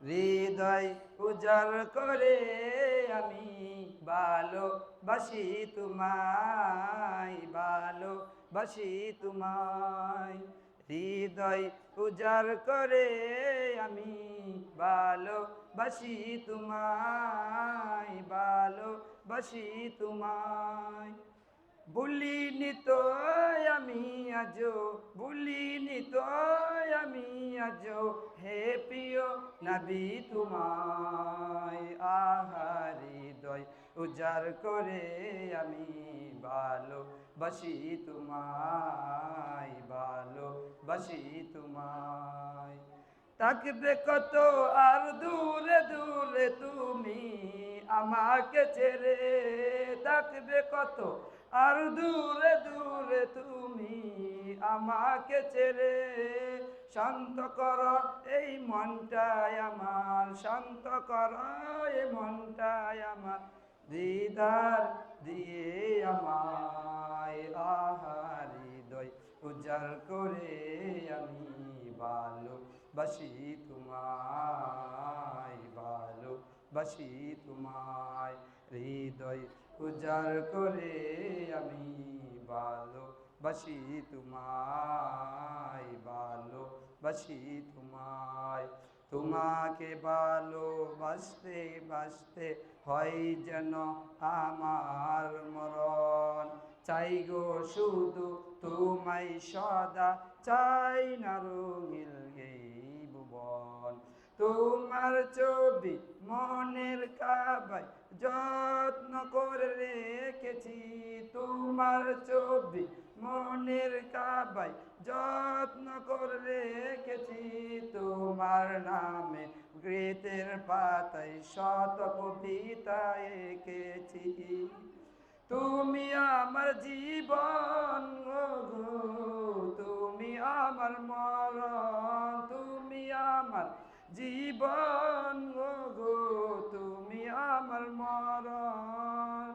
হৃদয় উজাড় করে আমি ভালোবাসি তোমায় ভালোবাসি তোমায়। হৃদয় উজাড় করে আমি ভালোবাসি তোমায় ভালোবাসি তোমায়। ভুলিনি তো আমি আজো ভুলিনি তো আজো হে প্রিয় নবী তোমায়, আহারি দয় উজাড় করে আমি ভালো বাসি তোমায় ভালো বাসি তোমায়। থাকবে কত আর দূরে দূরে তুমি আমাকে ছেড়ে, থাকবে কত আর দূরে দূরে তুমি আমাকে ছেড়ে। শান্ত কর এই মনটাই আমার, শান্ত কর এই মনটাই আমার। দিদার দিয়ে আমায় আহার হৃদয় উজাড় করে আমি ভালো বাসি তোমায় ভালো বাসি তোমায় হৃদয়, উজাড় করে আমি ভালো বাসি তোমায় ভালো বসি তোমায়, তোমাকে ভালোবাসতে বাসতে হয় যেন আমার মরণ। চাই গো শুধু তোমায় সদা, চাই না রঙিল তোমার ছবি মনের কাবাই যত্ন করে রেখেছি। তোমার ছবি মনের কাবাই যত্ন করে রেখেছি। তোমার নামে গ্রেতের পাতায় শত কবিতা এঁকেছি। তুমি আমার জীবন গো জীবন গো তুমি আমার মরণ।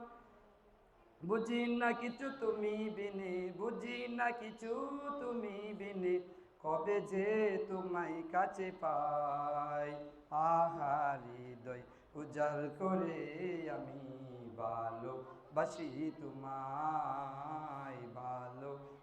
বুঝি না কিছু তুমি বিনে, বুঝি না কিছু তুমি বিনে, কবে যে তোমায় কাছে পাই। আহার হৃদয়, উজাড় করে আমি ভালো বাসি ভালো